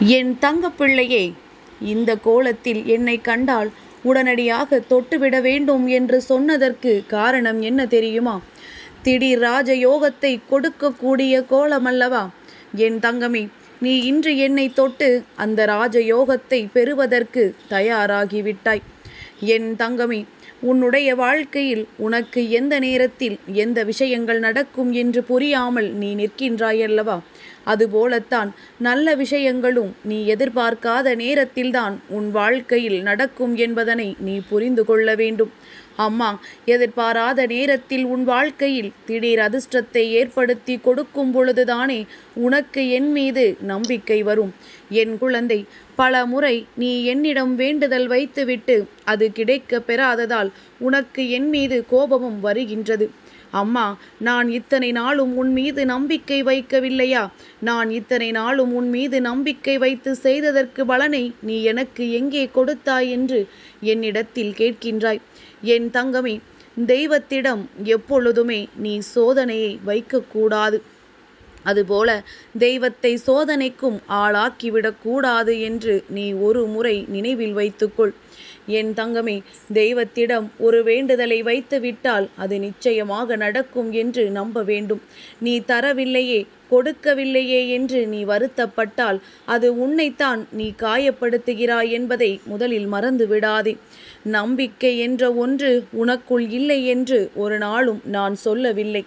என் தங்கப்பிள்ளையே இந்த கோலத்தில் என்னை கண்டால் உடனடியாக தொட்டுவிட வேண்டும் என்று சொன்னதற்கு காரணம் என்ன தெரியுமா? திடீர் ராஜயோகத்தை கொடுக்கக்கூடிய கோலமல்லவா? என் தங்கமே நீ இன்று என்னை தொட்டு அந்த ராஜயோகத்தை பெறுவதற்கு தயாராகிவிட்டாய். என் தங்கமே உன்னுடைய வாழ்க்கையில் உனக்கு எந்த நேரத்தில் எந்த விஷயங்கள் நடக்கும் என்று புரியாமல் நீ நிற்கின்றாயல்லவா? அதுபோலத்தான் நல்ல விஷயங்களும் நீ எதிர்பார்க்காத நேரத்தில்தான் உன் வாழ்க்கையில் நடக்கும் என்பதனை நீ புரிந்து கொள்ள வேண்டும். அம்மா எதிர்பாராத நேரத்தில் உன் வாழ்க்கையில் திடீர் அதிர்ஷ்டத்தை ஏற்படுத்தி கொடுக்கும் பொழுதுதானே உனக்கு என் மீது நம்பிக்கை வரும். என் குழந்தை பல முறை நீ என்னிடம் வேண்டுதல் வைத்துவிட்டு அது கிடைக்க பெறாததால் உனக்கு என் மீது கோபமும் வருகின்றது. அம்மா நான் இத்தனை நாளும் உன் மீது நம்பிக்கை வைக்கவில்லையா? நான் இத்தனை நாளும் உன் மீது நம்பிக்கை வைத்து செய்ததற்கு பலனை நீ எனக்கு எங்கே கொடுத்தாய் என்று என்னிடத்தில் கேட்கின்றாய். என் தங்கமே தெய்வத்திடம் எப்பொழுதுமே நீ சோதனையை வைக்கக்கூடாது. அதுபோல தெய்வத்தை சோதனைக்கும் ஆளாக்கிவிடக்கூடாது என்று நீ ஒரு முறை நினைவில் வைத்துக்கொள். என் தங்கமே தெய்வத்திடம் ஒரு வேண்டுதலை வைத்துவிட்டால் அது நிச்சயமாக நடக்கும் என்று நம்ப வேண்டும். நீ தரவில்லையே கொடுக்கவில்லையே என்று நீ வருத்தப்பட்டால் அது உன்னைத்தான் நீ காயப்படுத்துகிறாய் என்பதை முதலில் மறந்து விடாதே நம்பிக்கை என்ற ஒன்று உனக்குள் இல்லை என்று ஒரு நாளும் நான் சொல்லவில்லை.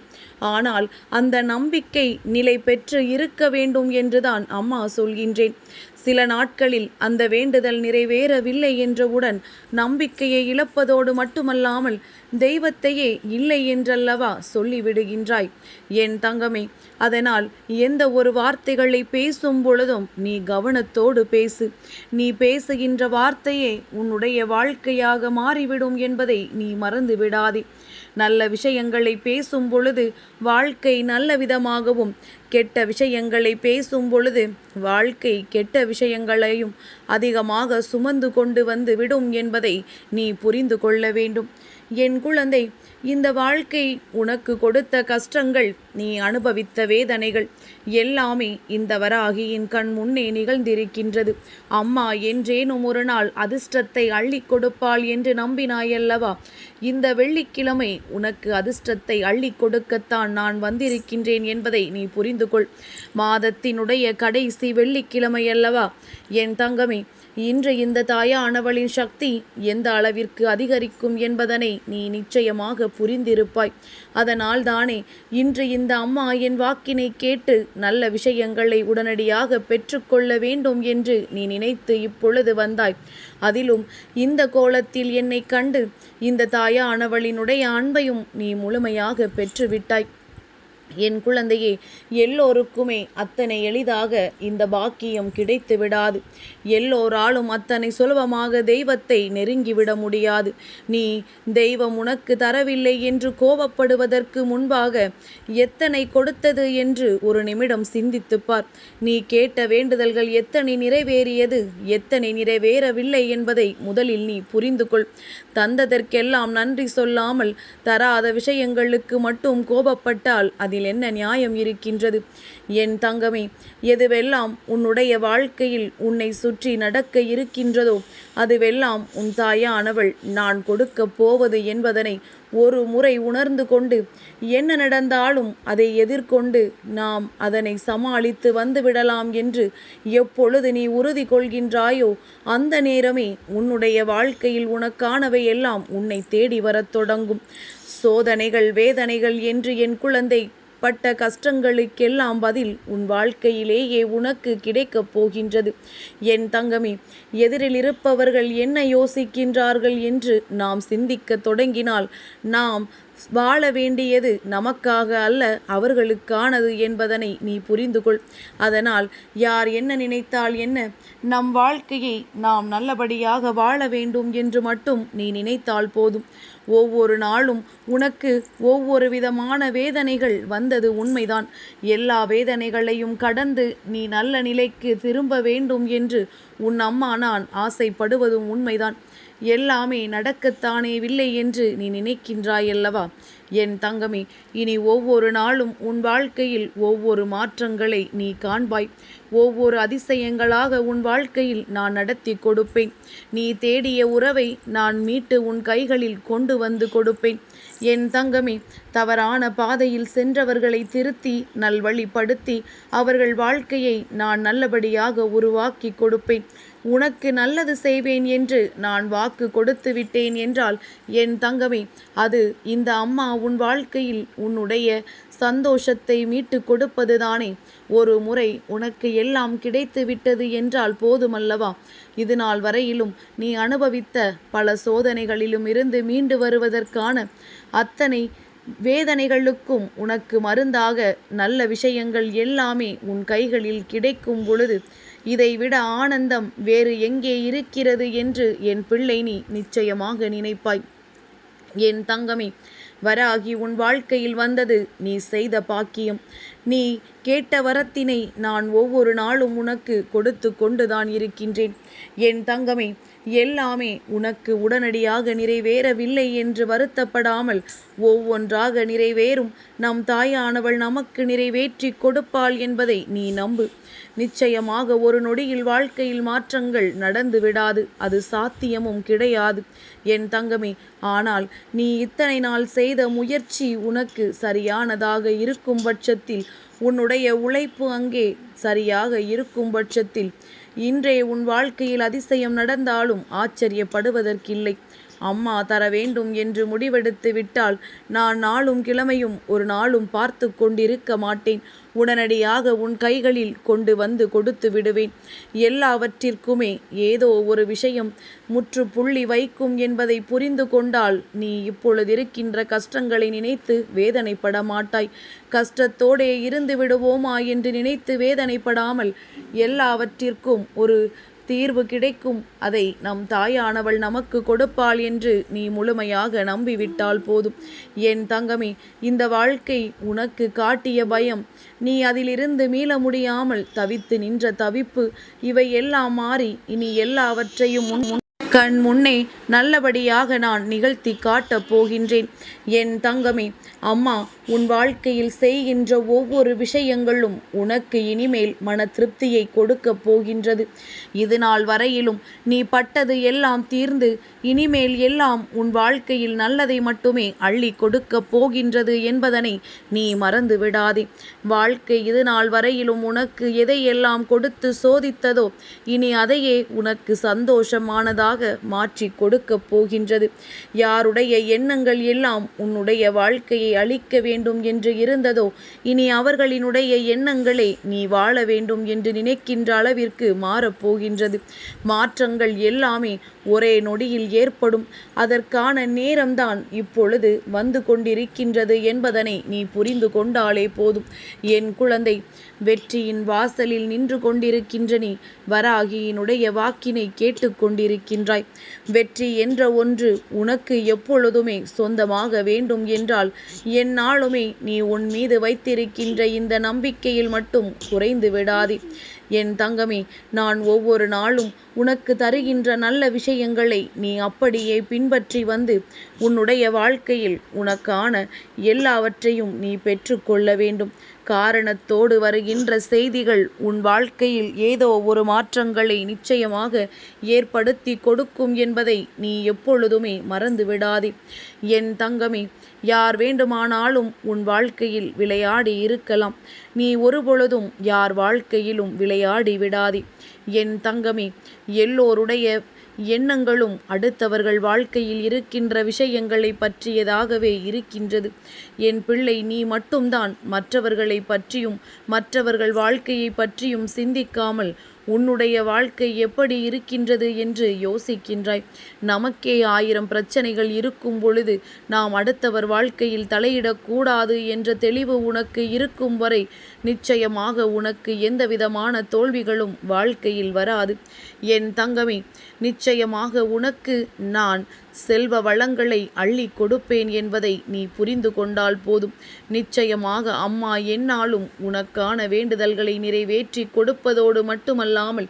ஆனால் அந்த நம்பிக்கை நிலை பெற்று இருக்க வேண்டும் என்றுதான் அம்மா சொல்கின்றேன். சில நாட்களில் அந்த வேண்டுதல் நிறைவேறவில்லை என்றவுடன் நம்பிக்கையை இழப்பதோடு மட்டுமல்லாமல் தெய்வத்தையே இல்லை என்றல்லவா சொல்லிவிடுகின்றாய். என் தங்கமே அதனால் எந்த ஒரு வார்த்தைகளை பேசும் பொழுதும் நீ கவனத்தோடு பேசு. நீ பேசுகின்ற வார்த்தையே உன்னுடைய வாழ்க்கையாக மாறிவிடும் என்பதை நீ மறந்து விடாதே நல்ல விஷயங்களை பேசும் பொழுது வாழ்க்கை நல்ல விதமாகவும் கெட்ட விஷயங்களை பேசும் பொழுது வாழ்க்கை கெட்ட விஷயங்களையும் அதிகமாக சுமந்து கொண்டு வந்து விடும் என்பதை நீ புரிந்து கொள்ள வேண்டும். என் குழந்தை இந்த வாழ்க்கை உனக்கு கொடுத்த கஷ்டங்கள் நீ அனுபவித்த வேதனைகள் எல்லாமே இந்த வராகியின் கண் முன்னே நிகழ்ந்திருக்கின்றது. அம்மா என்றேனும் ஒரு நாள் அதிர்ஷ்டத்தை அள்ளி கொடுப்பாள் என்று நம்பினாயல்லவா? இந்த வெள்ளிக்கிழமை உனக்கு அதிர்ஷ்டத்தை அள்ளி கொடுக்கத்தான் நான் வந்திருக்கின்றேன் என்பதை நீ புரிந்து கொள் மாதத்தினுடைய கடைசி வெள்ளிக்கிழமை அல்லவா என் தங்கமே இன்று இந்த தாயானவளின் சக்தி எந்த அளவிற்கு அதிகரிக்கும் என்பதனை நீ நிச்சயமாக புரிந்திருப்பாய். அதனால் தானே இன்று இந்த அம்மா என் வாக்கினை கேட்டு நல்ல விஷயங்களை உடனடியாக பெற்றுக்கொள்ள வேண்டும் என்று நீ நினைத்து இப்பொழுது வந்தாய். அதிலும் இந்த கோலத்தில் என்னை கண்டு இந்த தாயானவளினுடைய அன்பையும் நீ முழுமையாக பெற்றுவிட்டாய். என் குழந்தையே எல்லோருக்குமே அத்தனை எளிதாக இந்த பாக்கியம் கிடைத்து விடாது எல்லோராலும் அத்தனை சுலபமாக தெய்வத்தை நெருங்கிவிட முடியாது. நீ தெய்வம் உனக்கு தரவில்லை என்று கோபப்படுவதற்கு முன்பாக எத்தனை கொடுத்தது என்று ஒரு நிமிடம் சிந்தித்துப்பார் நீ கேட்ட வேண்டுதல்கள் எத்தனை நிறைவேறியது எத்தனை நிறைவேறவில்லை என்பதை முதலில் நீ புரிந்து கொள். தந்ததற்கெல்லாம் நன்றி சொல்லாமல் தராத விஷயங்களுக்கு மட்டும் கோபப்பட்டால் அதில் அதில் என்ன நியாயம் இருக்கின்றது? என் தங்கமே எதுவெல்லாம் உன்னுடைய வாழ்க்கையில் உன்னை சுற்றி நடக்க இருக்கின்றதோ அதுவெல்லாம் உன் தாயானவள் நான் கொடுக்க போவது என்பதனை ஒரு முறை உணர்ந்து கொண்டு என்ன நடந்தாலும் அதை எதிர்கொண்டு நாம் அதனை சமாளித்து வந்துவிடலாம் என்று எப்பொழுது நீ உறுதி கொள்கின்றாயோ அந்த நேரமே உன்னுடைய வாழ்க்கையில் உனக்கானவை எல்லாம் உன்னை தேடி வரத் தொடங்கும். சோதனைகள் வேதனைகள் என்று என் குழந்தை பட்ட கஷ்டங்களுக்கெல்லாம் பதில் உன் வாழ்க்கையிலேயே உனக்கு கிடைக்கப் போகின்றது. என் தங்கமே எதிரில் இருப்பவர்கள் என்ன யோசிக்கின்றார்கள் என்று நாம் சிந்திக்க தொடங்கினால் நாம் வாழ வேண்டியது நமக்காக அல்ல அவர்களுக்கானது என்பதனை நீ புரிந்து கொள் அதனால் யார் என்ன நினைத்தால் என்ன நம் வாழ்க்கையை நாம் நல்லபடியாக வாழ வேண்டும் என்று மட்டும் நீ நினைத்தால் போதும். ஒவ்வொரு நாளும் உனக்கு ஒவ்வொரு விதமான வேதனைகள் வந்தது உண்மைதான். எல்லா வேதனைகளையும் கடந்து நீ நல்ல நிலைக்கு திரும்ப வேண்டும் என்று உன் அம்மா நான் ஆசைப்படுவதும் உண்மைதான். எல்லாமே நடக்கத்தானே வில்லை என்று நீ நினைக்கின்றாயல்லவா? என் தங்கமே இனி ஒவ்வொரு நாளும் உன் வாழ்க்கையில் ஒவ்வொரு மாற்றங்களை நீ காண்பாய். ஒவ்வொரு அதிசயங்களாக உன் வாழ்க்கையில் நான் நடத்தி கொடுப்பேன். நீ தேடிய உறவை நான் மீட்டு உன் கைகளில் கொண்டு வந்து கொடுப்பேன். என் தங்கமே தவறான பாதையில் சென்றவர்களை திருத்தி நல்வழிப்படுத்தி அவர்கள் வாழ்க்கையை நான் நல்லபடியாக உருவாக்கி கொடுப்பேன். உனக்கு நல்லது செய்வேன் என்று நான் வாக்கு கொடுத்து விட்டேன் என்றால் என் தங்கமே அது இந்த அம்மா உன் வாழ்க்கையில் உன்னுடைய சந்தோஷத்தை மீட்டு கொடுப்பதுதானே. ஒரு முறை உனக்கு எல்லாம் கிடைத்து விட்டது என்றால் போதுமல்லவா? இது நாள் வரையிலும் நீ அனுபவித்த பல சோதனைகளிலும் இருந்து மீண்டு வருவதற்கான அத்தனை வேதனைகளுக்கும் உனக்கு மருந்தாக நல்ல விஷயங்கள் எல்லாமே உன் கைகளில் கிடைக்கும் பொழுது இதைவிட ஆனந்தம் வேறு எங்கே இருக்கிறது என்று என் பிள்ளை நீ நிச்சயமாக நினைப்பாய். என் தங்கமே வராகி உன் வாழ்க்கையில் வந்தது நீ செய்த பாக்கியம். நீ கேட்ட வரத்தினை நான் ஒவ்வொரு நாளும் உனக்கு கொடுத்து கொண்டுதான் இருக்கின்றேன். என் தங்கமே எல்லாமே உனக்கு உடனடியாக நிறைவேறவில்லை என்று வருத்தப்படாமல் ஒவ்வொன்றாக நிறைவேறும். நம் தாயானவள் நமக்கு நிறைவேற்றி கொடுப்பாள் என்பதை நீ நம்பு. நிச்சயமாக ஒரு நொடியில் வாழ்க்கையில் மாற்றங்கள் நடந்து விடாது அது சாத்தியமும் கிடையாது. என் தங்கமே ஆனால் நீ இத்தனை நாள் செய்த முயற்சி உனக்கு சரியானதாக இருக்கும் பட்சத்தில் உன்னுடைய உழைப்பு அங்கே சரியாக இருக்கும் பட்சத்தில். இன்றைய உன் வாழ்க்கையில் அதிசயம் நடந்தாலும் ஆச்சரியப்படுவதற்கில்லை. அம்மா தர வேண்டும் என்று முடிவெடுத்து விட்டால் நான் நாளும் கிழமையும் ஒரு நாளும் பார்த்து கொண்டிருக்க மாட்டேன். உடனடியாக உன் கைகளில் கொண்டு வந்து கொடுத்து விடுவேன். எல்லாவற்றிற்குமே ஏதோ ஒரு விஷயம் முற்றுப்புள்ளி வைக்கும் என்பதை புரிந்து கொண்டால் நீ இப்பொழுது இருக்கின்ற கஷ்டங்களை நினைத்து வேதனைப்பட மாட்டாய். கஷ்டத்தோடே இருந்து விடுவோமா என்று நினைத்து வேதனைப்படாமல் எல்லாவற்றிற்கும் ஒரு தீர்வு கிடைக்கும். அதை நம் தாயானவள் நமக்கு கொடுப்பாள் என்று நீ முழுமையாக நம்பிவிட்டால் போதும். என் தங்கமே இந்த வாழ்க்கை உனக்கு காட்டிய பயம். நீ அதிலிருந்து மீள முடியாமல் தவித்து நின்ற தவிப்பு. இவை எல்லாம் மாறி இனி எல்லாவற்றையும் முன் கண் முன்னே நல்லபடியாக நான் நிகழ்த்தி காட்டப் போகின்றேன். என் தங்கமே அம்மா உன் வாழ்க்கையில் செய்கின்ற ஒவ்வொரு விஷயங்களும் உனக்கு இனிமேல் மன திருப்தியை கொடுக்கப் போகின்றது. இது நாள் வரையிலும் நீ பட்டது எல்லாம் தீர்ந்து இனிமேல் எல்லாம் உன் வாழ்க்கையில் நல்லதை மட்டுமே அள்ளி கொடுக்கப் போகின்றது என்பதனை நீ மறந்து விடாதே. வாழ்க்கை இது நாள் வரையிலும் உனக்கு எதையெல்லாம் கொடுத்து சோதித்ததோ இனி அதையே உனக்கு சந்தோஷமானதாக மாற்றி கொடுக்கப் போகின்றது. யாருடைய எண்ணங்கள் எல்லாம் உன்னுடைய வாழ்க்கையை அழிக்க வேண்டும் என்று இருந்ததோ இனி அவர்களினுடைய எண்ணங்களை நீ வாழ வேண்டும் என்று நினைக்கின்ற அளவிற்கு மாறப்போகின்றது மாற்றங்கள் எல்லாமே ஒரே நொடியில் ஏற்படும். அதற்கான நேரம்தான் இப்பொழுது வந்து கொண்டிருக்கின்றது என்பதனை நீ புரிந்து கொண்டாலே போதும். என் குழந்தை வெற்றியின் வாசலில் நின்று கொண்டிருக்கின்ற நீ வராகியினுடைய வாக்கினை கேட்டுக்கொண்டிருக்கின்றாய் வெற்றி என்ற ஒன்று உனக்கு எப்பொழுதுமே சொந்தமாக வேண்டும் என்றால் எந்நாளுமே நீ உன் மீது வைத்திருக்கின்ற இந்த நம்பிக்கையில் மட்டும் குறைந்து விடாதே. என் தங்கமே நான் ஒவ்வொரு நாளும் உனக்கு தருகின்ற நல்ல விஷயங்களை நீ அப்படியே பின்பற்றி வந்து உன்னுடைய வாழ்க்கையில் உனக்கான எல்லாவற்றையும் நீ பெற்றுக்கொள்ள வேண்டும். காரணத்தோடு வருகின்ற செய்திகள் உன் வாழ்க்கையில் ஏதோ ஒரு மாற்றங்களை நிச்சயமாக ஏற்படுத்தி கொடுக்கும் என்பதை நீ எப்பொழுதுமே மறந்து விடாதே என் தங்கமே யார் வேண்டுமானாலும் உன் வாழ்க்கையில் விளையாடி இருக்கலாம். நீ ஒருபொழுதும் யார் வாழ்க்கையிலும் விளையாடி விடாதே. என் தங்கமே எல்லோருடைய எண்ணங்களும் அடுத்தவர்கள் வாழ்க்கையில் இருக்கின்ற விஷயங்களை பற்றியதாகவே இருக்கின்றது. என் பிள்ளை நீ மட்டும்தான் மற்றவர்களை பற்றியும் மற்றவர்கள் வாழ்க்கையை பற்றியும் சிந்திக்காமல் உன்னுடைய வாழ்க்கை எப்படி இருக்கின்றது என்று யோசிக்கின்றாய். நமக்கே ஆயிரம் பிரச்சனைகள் இருக்கும் பொழுது நாம் அடுத்தவர் வாழ்க்கையில் தலையிடக்கூடாது என்ற தெளிவு உனக்கு இருக்கும் வரை நிச்சயமாக உனக்கு எந்த விதமான தோல்விகளும் வாழ்க்கையில் வராது. என் தங்கமே நிச்சயமாக உனக்கு நான் செல்வ வளங்களை அள்ளி கொடுப்பேன் என்பதை நீ புரிந்து கொண்டால் போதும். நிச்சயமாக அம்மா என்னாலும் உனக்கான வேண்டுதல்களை நிறைவேற்றி கொடுப்பதோடு மட்டுமல்லாமல்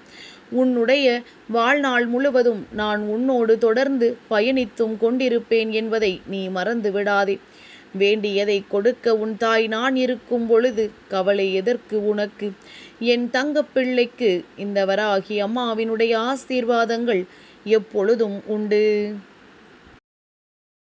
உன்னுடைய வாழ்நாள் முழுவதும் நான் உன்னோடு தொடர்ந்து பயணித்தும் கொண்டிருப்பேன் என்பதை நீ மறந்து விடாதே. வேண்டியதை கொடுக்க உன் தாய் நான் இருக்கும் பொழுது கவலை எதற்கு உனக்கு? என் தங்கப்பிள்ளைக்கு இந்த வராகி அம்மாவினுடைய ஆசீர்வாதங்கள் எப்பொழுதும் உண்டு.